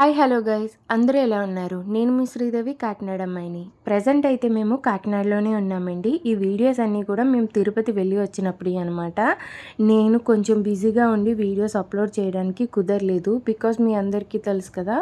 Hi hello guys. అందరూ ఎలా ఉన్నారు? నేను మీ శ్రీదేవి కాకినాడ అమ్మాయిని. ప్రజెంట్ అయితే మేము కాకినాడలోనే ఉన్నామండి. ఈ వీడియోస్ అన్నీ కూడా మేము తిరుపతి వెళ్ళి వచ్చినప్పుడు అనమాట నేను కొంచెం బిజీగా ఉండి వీడియోస్ అప్లోడ్ చేయడానికి కుదరలేదు. బికాస్ మీ అందరికీ తెలుసు కదా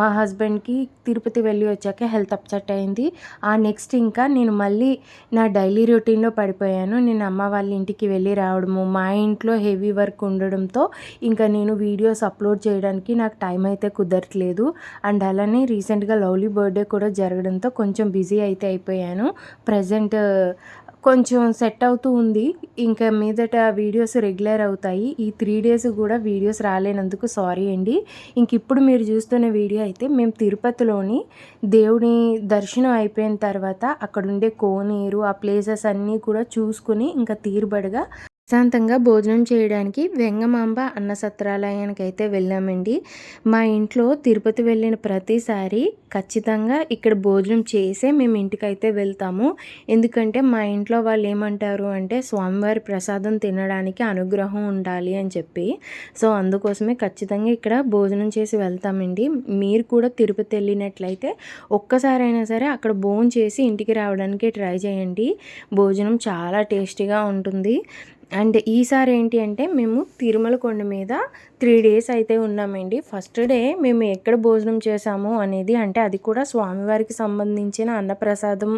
మా హస్బెండ్కి తిరుపతి వెళ్ళి వచ్చాక హెల్త్ అప్సెట్ అయింది. ఆ నెక్స్ట్ ఇంకా నేను మళ్ళీ నా డైలీ రొటీన్లో పడిపోయాను. నేను అమ్మ వాళ్ళ ఇంటికి వెళ్ళి రావడము మా ఇంట్లో హెవీ వర్క్ ఉండడంతో ఇంకా నేను వీడియోస్ అప్లోడ్ చేయడానికి నాకు టైం అయితే కుదరట్లేదు. అండ్ అలానే రీసెంట్గా లవ్లీ బర్త్డే కూడా జరగడంతో కొంచెం బిజీ అయితే అయిపోయాను. ప్రజెంట్ కొంచెం సెట్ అవుతూ ఉంది. ఇంకా మీదట వీడియోస్ రెగ్యులర్ అవుతాయి. ఈ త్రీ డేస్ కూడా వీడియోస్ రాలేనందుకు సారీ అండి. ఇంక ఇప్పుడు మీరు చూస్తున్న వీడియో అయితే మేము తిరుపతిలోని దేవుని దర్శనం అయిపోయిన తర్వాత అక్కడ ఉండే కోనేరు ఆ ప్లేసెస్ అన్నీ కూడా చూసుకుని ఇంకా తీరుబడిగా ప్రశాంతంగా భోజనం చేయడానికి వెంగమాంబ అన్న సత్రాలయానికి అయితే వెళ్ళామండి. మా ఇంట్లో తిరుపతి వెళ్ళిన ప్రతిసారి ఖచ్చితంగా ఇక్కడ భోజనం చేసే మేము ఇంటికైతే వెళ్తాము. ఎందుకంటే మా ఇంట్లో వాళ్ళు ఏమంటారు అంటే స్వామివారి ప్రసాదం తినడానికి అనుగ్రహం ఉండాలి అని చెప్పి. సో అందుకోసమే ఖచ్చితంగా ఇక్కడ భోజనం చేసి వెళ్తామండి. మీరు కూడా తిరుపతి వెళ్ళినట్లయితే ఒక్కసారైనా సరే అక్కడ భోజనం చేసి ఇంటికి రావడానికి ట్రై చేయండి. భోజనం చాలా టేస్టీగా ఉంటుంది. అండ్ ఈసారి ఏంటి అంటే మేము తిరుమల కొండ మీద త్రీ డేస్ అయితే ఉన్నామండి. ఫస్ట్ డే మేము ఎక్కడ భోజనం చేసాము అనేది అంటే అది కూడా స్వామివారికి సంబంధించిన అన్నప్రసాదం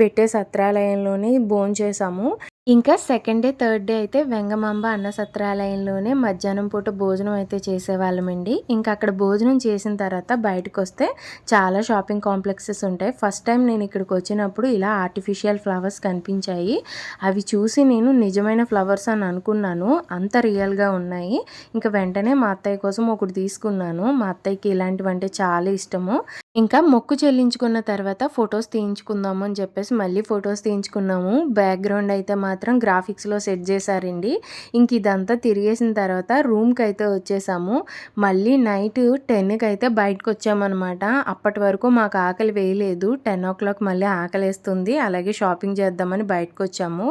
పెట్టే సత్రాలయంలోనే భోజనం చేసాము ఇంకా సెకండ్ డే థర్డ్ డే అయితే వెంగమాంబ అన్న సత్రాలయంలోనే మధ్యాహ్నం పూట భోజనం అయితే చేసేవాళ్ళమండి. ఇంకా అక్కడ భోజనం చేసిన తర్వాత బయటకు వస్తే చాలా షాపింగ్ కాంప్లెక్సెస్ ఉంటాయి. ఫస్ట్ టైం నేను ఇక్కడికి వచ్చినప్పుడు ఇలా ఆర్టిఫిషియల్ ఫ్లవర్స్ కనిపించాయి. అవి చూసి నేను నిజమైన ఫ్లవర్స్ అని అనుకున్నాను. అంత రియల్గా ఉన్నాయి. ఇంకా వెంటనే మా అత్తయ్య కోసం ఒకటి తీసుకున్నాను. మా అత్తయ్యకి ఇలాంటివంటే చాలా ఇష్టము. ఇంకా మొక్కు చెల్లించుకున్న తర్వాత ఫొటోస్ తీయించుకుందాము అని చెప్పేసి మళ్ళీ ఫొటోస్ తీయించుకున్నాము. బ్యాక్గ్రౌండ్ అయితే మాత్రం మాత్రం గ్రాఫిక్స్లో సెట్ చేశారండి. ఇంక ఇదంతా తిరిగేసిన తర్వాత రూమ్కి అయితే వచ్చేసాము. మళ్ళీ నైట్ టెన్కి అయితే బయటకు వచ్చామన్నమాట అప్పటి వరకు మాకు ఆకలి వేయలేదు. టెన్ ఓ క్లాక్ మళ్ళీ ఆకలి వేస్తుంది అలాగే షాపింగ్ చేద్దామని బయటకు వచ్చాము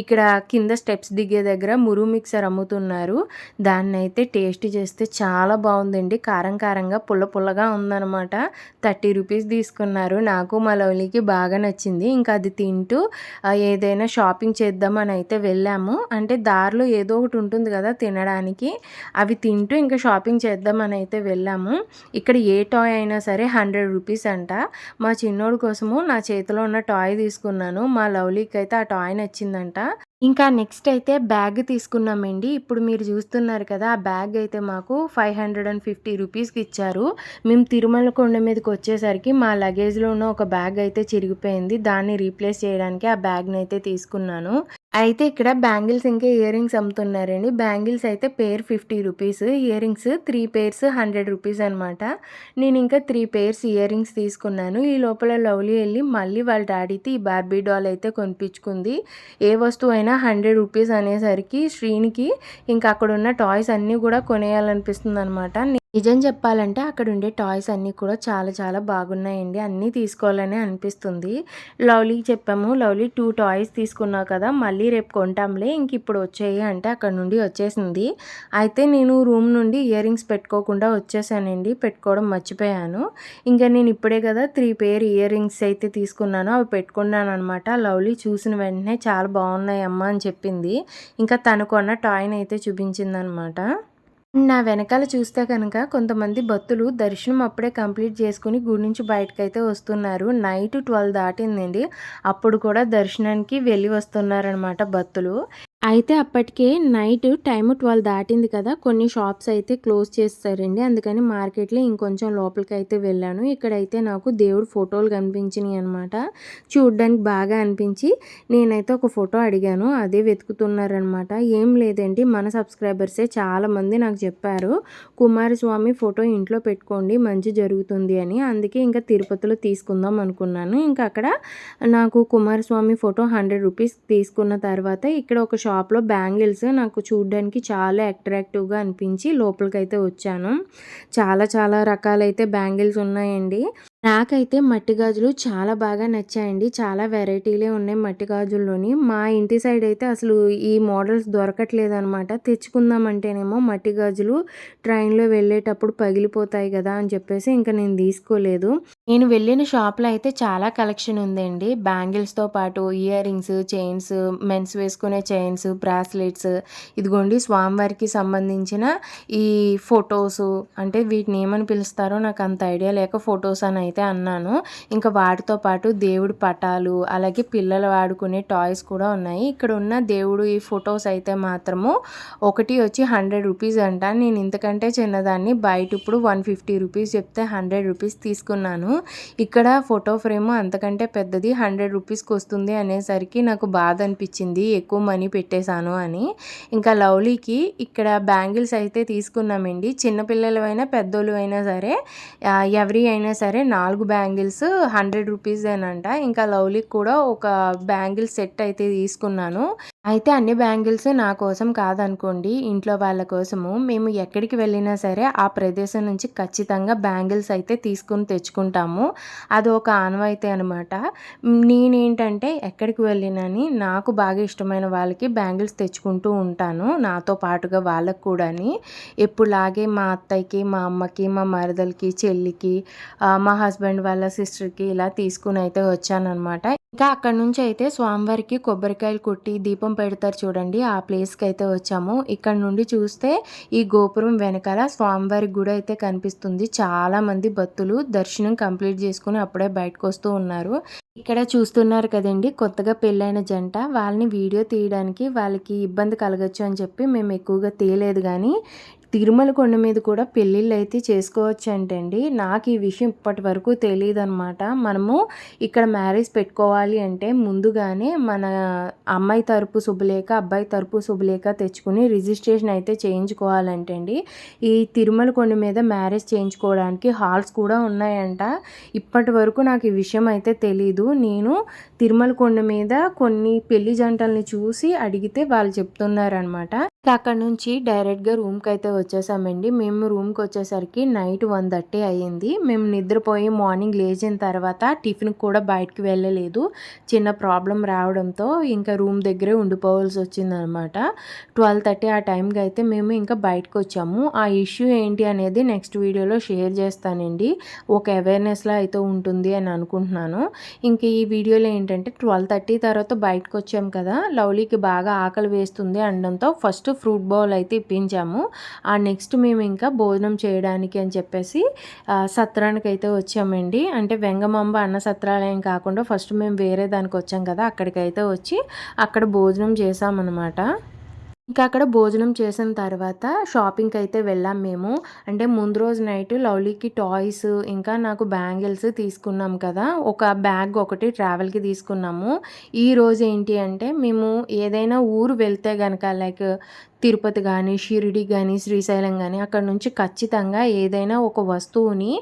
ఇక్కడ కింద స్టెప్స్ దిగే దగ్గర మురు మిక్సర్ అమ్ముతున్నారు. దాన్ని అయితే టేస్ట్ చేస్తే చాలా బాగుందండి. కారం కారంగా పుల్ల పుల్లగా ఉందన్నమాట. థర్టీ రూపీస్ తీసుకున్నారు. నాకు మా లవ్లీకి బాగా నచ్చింది. ఇంకా అది తింటూ ఏదైనా షాపింగ్ చేద్దాం చేద్దామని అయితే వెళ్ళాము. అంటే దారిలో ఏదో ఒకటి ఉంటుంది కదా తినడానికి. అవి తింటూ ఇంకా షాపింగ్ చేద్దామని అయితే వెళ్ళాము. ఇక్కడ ఏ టాయ్ అయినా సరే హండ్రెడ్ రూపీస్ అంట. మా చిన్నోడు కోసము నా చేతిలో ఉన్న టాయ్ తీసుకున్నాను. మా లవ్లీకి అయితే ఆ టాయ్ నచ్చిందంట. ఇంకా నెక్స్ట్ అయితే బ్యాగ్ తీసుకున్నామండి. ఇప్పుడు మీరు చూస్తున్నారు కదా ఆ బ్యాగ్ అయితే మాకు ఫైవ్ హండ్రెడ్ అండ్ ఫిఫ్టీ రూపీస్కి ఇచ్చారు. మేము తిరుమల కొండ మీదకి వచ్చేసరికి మా లగేజ్లో ఉన్న ఒక బ్యాగ్ అయితే చిరిగిపోయింది. దాన్ని రీప్లేస్ చేయడానికి ఆ బ్యాగ్ని అయితే తీసుకున్నాను. అయితే ఇక్కడ బ్యాంగిల్స్ ఇంకా ఇయర్ రింగ్స్ అమ్ముతున్నారండి. బ్యాంగిల్స్ అయితే pair fifty rupees ear rings three pairs hundred rupees అనమాట నేను ఇంకా త్రీ పేర్స్ ఇయర్ రింగ్స్ తీసుకున్నాను. ఈ లోపల లవ్లీ వెళ్ళి మళ్ళీ వాళ్ళ డాడీతో ఈ బార్బీ డాల్ అయితే కొనిపించుకుంది. ఏ వస్తువు అయినా హండ్రెడ్ రూపీస్ అనేసరికి శ్రీనికి ఇంకా అక్కడ ఉన్న టాయ్స్ అన్నీ కూడా కొనేయాలనిపిస్తుంది అనమాట నిజం చెప్పాలంటే అక్కడ ఉండే టాయ్స్ అన్నీ కూడా చాలా చాలా బాగున్నాయండి. అన్నీ తీసుకోవాలని అనిపిస్తుంది. లవ్లీ చెప్పాము. లవ్లీ టూ టాయ్స్ తీసుకున్నావు కదా మళ్ళీ రేపు కొంటాంలే. ఇంక ఇప్పుడు వచ్చాయి అంటే అక్కడ నుండి వచ్చేసింది. అయితే నేను రూమ్ నుండి ఇయర్ రింగ్స్ పెట్టుకోకుండా వచ్చేసానండి. పెట్టుకోవడం మర్చిపోయాను. ఇంకా నేను ఇప్పుడే కదా త్రీ పేర్ ఇయర్ రింగ్స్ అయితే తీసుకున్నాను. అవి పెట్టుకున్నాను అనమాట లవ్లీ చూసిన వెంటనే చాలా బాగున్నాయి అమ్మ అని చెప్పింది. ఇంకా తను కొన్న టాయ్ని అయితే చూపించిందనమాట నా వెనకాల చూస్తే కనుక కొంతమంది భక్తులు దర్శనం అప్పుడే కంప్లీట్ చేసుకుని గుడి నుంచి బయటకైతే వస్తున్నారు. నైట్ ట్వెల్వ్ దాటిందండి. అప్పుడు కూడా దర్శనానికి వెళ్ళి వస్తున్నారనమాట భక్తులు. అయితే అప్పటికే నైట్ టైం ట్వెల్వ్ దాటింది కదా. కొన్ని షాప్స్ అయితే క్లోజ్ చేస్తారండి. అందుకని మార్కెట్లో ఇంకొంచెం లోపలికి అయితే వెళ్ళాను. ఇక్కడైతే నాకు దేవుడు ఫోటోలు కనిపించినాయి అనమాట చూడడానికి బాగా అనిపించి నేనైతే ఒక ఫోటో అడిగాను. అదే వెతుకుతున్నారనమాట ఏం లేదండి. మన సబ్స్క్రైబర్సే చాలామంది నాకు చెప్పారు కుమారస్వామి ఫోటో ఇంట్లో పెట్టుకోండి. మంచి జరుగుతుంది అని. అందుకే ఇంకా తిరుపతిలో తీసుకుందాం అనుకున్నాను. ఇంకా అక్కడ నాకు కుమారస్వామి ఫోటో హండ్రెడ్ రూపీస్ తీసుకున్న తర్వాత ఇక్కడ ఒక షాప్ షాప్లో బ్యాంగిల్స్ నాకు చూడడానికి చాలా అట్రాక్టివ్గా అనిపించి లోపలికి అయితే వచ్చాను చాలా చాలా రకాలైతే బ్యాంగిల్స్ ఉన్నాయండి నాకైతే మట్టి గాజులు చాలా బాగా నచ్చాయండి. చాలా వెరైటీలే ఉన్నాయి మట్టి గాజుల్లోని. మా ఇంటి సైడ్ అయితే అసలు ఈ మోడల్స్ దొరకట్లేదు అనమాట తెచ్చుకుందామంటేనేమో మట్టి గాజులు ట్రైన్‌లో వెళ్ళేటప్పుడు పగిలిపోతాయి కదా అని చెప్పేసి ఇంకా నేను తీసుకోలేదు. నేను వెళ్ళిన షాప్‌లో అయితే చాలా కలెక్షన్ ఉందండి. బ్యాంగిల్స్‌తో పాటు ఇయర్ రింగ్స్, చైన్స్, మెన్స్ వేసుకునే చైన్స్, బ్రాస్లెట్స్ ఇదిగోండి స్వామివారికి సంబంధించిన ఈ ఫొటోస్ అంటే వీటిని ఏమని పిలుస్తారో నాకు అంత ఐడియా లేక ఫోటోస్ అని అయితే అన్నాను. ఇంకా వాటితో పాటు దేవుడి పటాలు, అలాగే పిల్లలు వాడుకునే టాయ్స్ కూడా ఉన్నాయి. ఇక్కడ ఉన్న దేవుడు ఈ ఫొటోస్ అయితే మాత్రము ఒకటి వచ్చి హండ్రెడ్ రూపీస్ అంట. నేను ఇంతకంటే చిన్నదాన్ని బయట ఇప్పుడు వన్ ఫిఫ్టీ రూపీస్ చెప్తే హండ్రెడ్ రూపీస్ తీసుకున్నాను. ఇక్కడ ఫోటో ఫ్రేమ్ అంతకంటే పెద్దది హండ్రెడ్ రూపీస్కి వస్తుంది అనేసరికి నాకు బాధ అనిపించింది. ఎక్కువ మనీ పెట్టేశాను అని. ఇంకా లవ్లీకి ఇక్కడ బ్యాంగిల్స్ అయితే తీసుకున్నామండి. చిన్నపిల్లలైనా పెద్దోళ్ళు అయినా సరే ఎవరి అయినా సరే నాలుగు బ్యాంగిల్స్ హండ్రెడ్ రూపీసేనంట ఇంకా లవ్లీకి కూడా ఒక బ్యాంగిల్ సెట్ అయితే తీసుకున్నాను. అయితే అన్ని బ్యాంగిల్స్ నా కోసం కాదనుకోండి. ఇంట్లో వాళ్ళ కోసము. మేము ఎక్కడికి వెళ్ళినా సరే ఆ ప్రదేశం నుంచి ఖచ్చితంగా బ్యాంగిల్స్ అయితే తీసుకుని తెచ్చుకుంటాము. అది ఒక ఆనవాయితీ అనమాట నేనేంటంటే ఎక్కడికి వెళ్ళినని నాకు బాగా ఇష్టమైన వాళ్ళకి బ్యాంగిల్స్ తెచ్చుకుంటూ ఉంటాను. నాతో పాటుగా వాళ్ళకు కూడాని. ఎప్పుడులాగే మా అత్తయ్యకి మా అమ్మకి మా మరదలకి చెల్లికి మా హస్బెండ్ వాళ్ళ సిస్టర్కి ఇలా తీసుకుని అయితే వచ్చానమాట ఇంకా అక్కడ నుంచి అయితే స్వామివారికి కొబ్బరికాయలు కొట్టి దీపం పెడతారు చూడండి. ఆ ప్లేస్కి అయితే వచ్చాము. ఇక్కడ నుండి చూస్తే ఈ గోపురం వెనకాల స్వామివారి గుడి అయితే కనిపిస్తుంది. చాలా మంది భక్తులు దర్శనం కంప్లీట్ చేసుకుని అప్పుడే బయటకు వస్తూ ఉన్నారు. ఇక్కడ చూస్తున్నారు కదండి కొత్తగా పెళ్ళైన జంట. వాళ్ళని వీడియో తీయడానికి వాళ్ళకి ఇబ్బంది కలగచ్చు అని చెప్పి మేము ఎక్కువగా తీయలేదు కానీ తిరుమల కొండ మీద కూడా పెళ్ళిళ్ళు అయితే చేసుకోవచ్చు అంటండి నాకు ఈ విషయం ఇప్పటి వరకు తెలియదు అనమాట మనము ఇక్కడ మ్యారేజ్ పెట్టుకోవాలి అంటే ముందుగానే మన అమ్మాయి తరపు శుభలేఖ అబ్బాయి తరపు శుభలేఖ తెచ్చుకుని రిజిస్ట్రేషన్ అయితే చేయించుకోవాలంటండి. ఈ తిరుమల కొండ మీద మ్యారేజ్ చేయించుకోవడానికి హాల్స్ కూడా ఉన్నాయంట. ఇప్పటి వరకు నాకు ఈ విషయం అయితే తెలీదు. నేను తిరుమల కొండ మీద కొన్ని పెళ్ళి జంటల్ని చూసి అడిగితే వాళ్ళు చెప్తున్నారనమాట. అక్కడ నుంచి డైరెక్ట్గా రూమ్కి అయితే వచ్చేసామండి. మేము రూమ్కి వచ్చేసరికి నైట్ వన్ థర్టీ అయ్యింది. మేము నిద్రపోయి మార్నింగ్ లేచిన తర్వాత టిఫిన్ కూడా బయటకు వెళ్ళలేదు. చిన్న ప్రాబ్లం రావడంతో ఇంకా రూమ్ దగ్గరే ఉండిపోవాల్సి వచ్చిందనమాట. ట్వెల్వ్ థర్టీ ఆ టైంకి అయితే మేము ఇంకా బయటకు వచ్చాము. ఆ ఇష్యూ ఏంటి అనేది నెక్స్ట్ వీడియోలో షేర్ చేస్తానండి. ఒక అవేర్నెస్లో అయితే ఉంటుంది అని అనుకుంటున్నాను. ఇంకా ఈ వీడియోలో ఏంటంటే ట్వెల్వ్ థర్టీ తర్వాత బయటకు వచ్చాము కదా. లవ్లీకి బాగా ఆకలి వేస్తుంది అనడంతో ఫస్ట్ ఫ్రూట్ బౌల్ అయితే ఇప్పించాము. ఆ నెక్స్ట్ మేము ఇంకా భోజనం చేయడానికి అని చెప్పేసి సత్రానికి అయితే వచ్చామండి. అంటే వెంగమాంబ అన్న సత్రాలయం కాకుండా ఫస్ట్ మేము వేరే దానికి వచ్చాం కదా అక్కడికైతే వచ్చి అక్కడ భోజనం చేసామన్నమాట ఇంకా అక్కడ భోజనం చేసిన తర్వాత షాపింగ్కి అయితే వెళ్ళాం మేము. అంటే ముందు రోజు నైట్ లవ్లీకి టాయ్స్ ఇంకా నాకు బ్యాంగిల్స్ తీసుకున్నాం కదా. ఒక బ్యాగ్ ఒకటి ట్రావెల్కి తీసుకున్నాము. ఈ రోజు ఏంటి అంటే మేము ఏదైనా ఊరు వెళ్తే కనుక లైక్ తిరుపతి కానీ షిరిడి కానీ శ్రీశైలం కానీ అక్కడ నుంచి ఖచ్చితంగా ఏదైనా ఒక వస్తువుని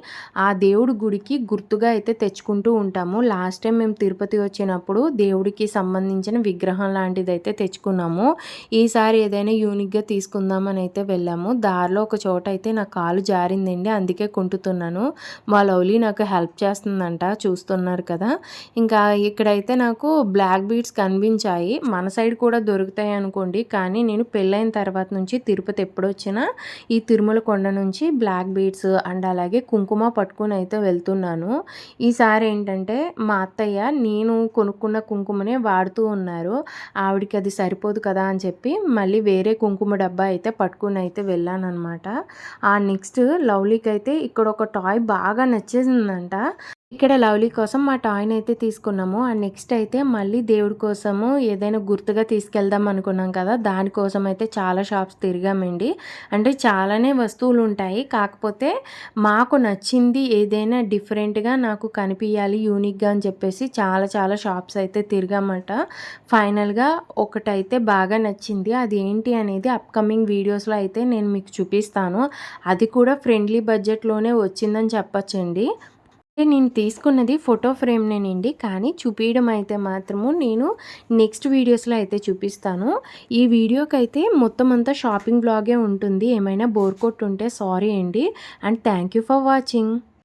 ఆ దేవుడి గుడికి గుర్తుగా అయితే తెచ్చుకుంటూ ఉంటాము. లాస్ట్ టైం మేము తిరుపతి వచ్చినప్పుడు దేవుడికి సంబంధించిన విగ్రహం లాంటిది అయితే తెచ్చుకున్నాము. ఈసారి ఏదైనా యూనిక్గా తీసుకుందామని అయితే వెళ్ళాము. దారిలో ఒక చోట అయితే నా కాలు జారిందండి అందుకే కుంటుతున్నాను. మా లవ్లీ నాకు హెల్ప్ చేస్తుందంట చూస్తున్నారు కదా. ఇంకా ఇక్కడైతే నాకు బ్లాక్ బీడ్స్ కనిపించాయి. మన సైడ్ కూడా దొరుకుతాయి అనుకోండి కానీ నేను పెళ్ళైన తర్వాత నుంచి తిరుపతి ఎప్పుడొచ్చినా ఈ తిరుమల కొండ నుంచి బ్లాక్ బీడ్స్ అండ్ అలాగే కుంకుమ పట్టుకుని అయితే వెళ్తున్నాను. ఈసారి ఏంటంటే మా అత్తయ్య నేను కొనుక్కున్న కుంకుమనే వాడుతూ ఉన్నారు. ఆవిడకి అది సరిపోదు కదా అని చెప్పి మళ్ళీ వేరే కుంకుమ డబ్బా అయితే పట్టుకుని అయితే వెళ్ళాను అనమాట ఆ నెక్స్ట్ లవ్లీకి అయితే ఇక్కడ ఒక టాయ్ బాగా నచ్చేసిందంట. ఇక్కడ లవ్లీ కోసం మా టాయ్ని అయితే తీసుకున్నాము. అండ్ నెక్స్ట్ అయితే మళ్ళీ దేవుడి కోసము ఏదైనా గుర్తుగా తీసుకెళ్దాం అనుకున్నాం కదా దానికోసం అయితే చాలా షాప్స్ తిరిగామండి. అంటే చాలానే వస్తువులు ఉంటాయి. కాకపోతే మాకు నచ్చింది ఏదైనా డిఫరెంట్గా నాకు కనిపించాలి యూనిక్గా అని చెప్పేసి చాలా చాలా షాప్స్ అయితే తిరిగామట. ఫైనల్గా ఒకటైతే బాగా నచ్చింది. అది ఏంటి అనేది అప్కమింగ్ వీడియోస్లో అయితే నేను మీకు చూపిస్తాను. అది కూడా ఫ్రెండ్లీ బడ్జెట్లోనే వచ్చిందని చెప్పచ్చండి. నేను తీసుకున్నది ఫోటో ఫ్రేమ్నేనండి. కానీ చూపించడం అయితే మాత్రము నేను నెక్స్ట్ వీడియోస్లో అయితే చూపిస్తాను. ఈ వీడియోకి అయితే మొత్తం అంతా షాపింగ్ బ్లాగే ఉంటుంది. ఏమైనా బోర్ కొట్టుంటే సారీ అండి. And thank you for watching.